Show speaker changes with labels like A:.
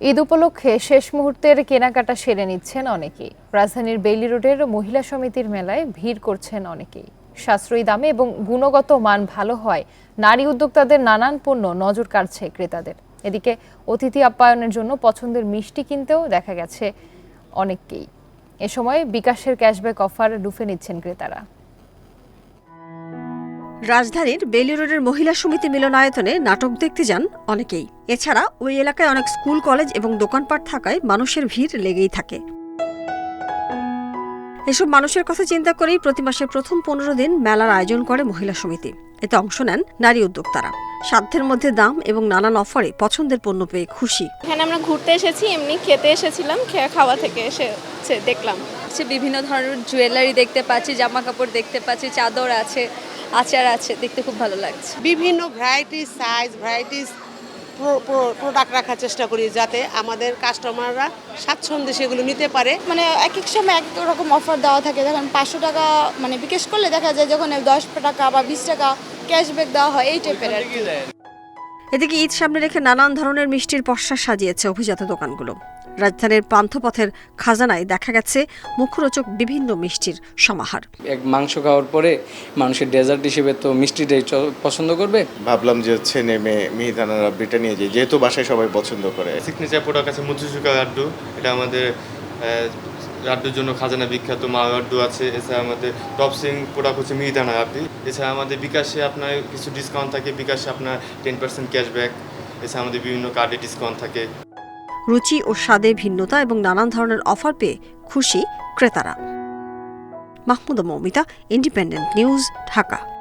A: ঈদ উপলক্ষে শেষ মুহূর্তের কেনাকাটা সেরে নিচ্ছেন অনেকেই। রাজধানীর বেইলি রোডের মহিলা সমিতির মেলায় ভিড় করছেন অনেকেই। সাশ্রয়ী দামে এবং গুণগত মান ভালো হয়, নারী উদ্যোক্তাদের নানান পণ্য নজর কাড়ছে ক্রেতাদের। এদিকে অতিথি আপ্যায়নের জন্য পছন্দের মিষ্টি কিনতেও দেখা গেছে অনেককেই। এ সময় বিকাশের ক্যাশব্যাক অফার লুফে নিচ্ছেন ক্রেতারা।
B: রাজধানীর বেলি রোডের মহিলা সমিতি মিলনায়তনে নাটক দেখতে যান অনেকেই। এছাড়া ওই এলাকায় অনেক স্কুল, কলেজ এবং দোকানপাট থাকায় মানুষের ভিড় লেগেই থাকে। এসব মানুষের কথা চিন্তা করেই প্রতি মাসের প্রথম পনেরো দিন মেলার আয়োজন করে মহিলা সমিতি। এতে অংশ নেন নারী উদ্যোক্তারা। সাধ্যের মধ্যে দাম এবং নানান অফারে পছন্দের পণ্য পেয়ে খুশি।
C: এখানে আমরা ঘুরতে এসেছি, এমনি খেতে এসেছিলাম খাওয়া থেকে এসে এসে, দেখলাম।
D: হচ্ছে বিভিন্ন ধরনের জুয়েলারি দেখতে পাচ্ছি জামা কাপড় দেখতে পাচ্ছি চাদর আছে আচার আছে দেখতে খুব ভালো লাগছে।
E: বিভিন্ন ভ্যারাইটিস সাইজ ভ্যারাইটিস প্রোডাক্ট রাখার চেষ্টা করি যাতে আমাদের কাস্টমাররা স্বাচ্ছন্দ্যে সেগুলো নিতে পারে।
C: মানে এক এক সময় এক রকম অফার দেওয়া থাকে যখন পাঁচশো টাকা মানে বিকাশ করলে দেখা যায় যখন দশ টাকা বা বিশ টাকা ক্যাশব্যাক দেওয়া হয় এই টাইপের আর কি।
B: এদিকে ঈদ সামনে রেখে নানান ধরনের মিষ্টির পসরা সাজিয়েছে অভিজাত দোকানগুলো। রাজধানীর পান্থপথের খাজানায় দেখা গেছে মুখরোচক বিভিন্ন মিষ্টির সমাহার।
F: এক মাংস খাওয়ার পরে মানুষের ডেজার্ট হিসেবে তো মিষ্টিটাই চ- পছন্দ করবে?
G: ভাবলাম যে হচ্ছে নেমে মিহিদানা রাবড়িটা নিয়ে যাই। যেহেতু বাসায় সবাই পছন্দ করে।
H: সিগনেচার প্রোডাক্ট আছে মুচুচুকা লাড্ডু। এটা আমাদের লাড্ডুর জন্য খাজানা বিখ্যাত। মা লাড্ডু আছে। এছাড়া আমাদের টপ সিং প্রোডাক্ট হচ্ছে মিহিদানা রাবড়ি এছাড়া আমাদের বিকাশে আপনার কিছু ডিসকাউন্ট থাকে। বিকাশে আপনার টেন পার্সেন্ট ক্যাশব্যাক এছাড়া আমাদের বিভিন্ন কার্ডে ডিসকাউন্ট থাকে।
B: রুচি ও স্বাদে ভিন্নতা এবং নানান ধরনের অফার পেয়ে খুশি ক্রেতারা। Mahmuda Moumita Independent News Dhaka.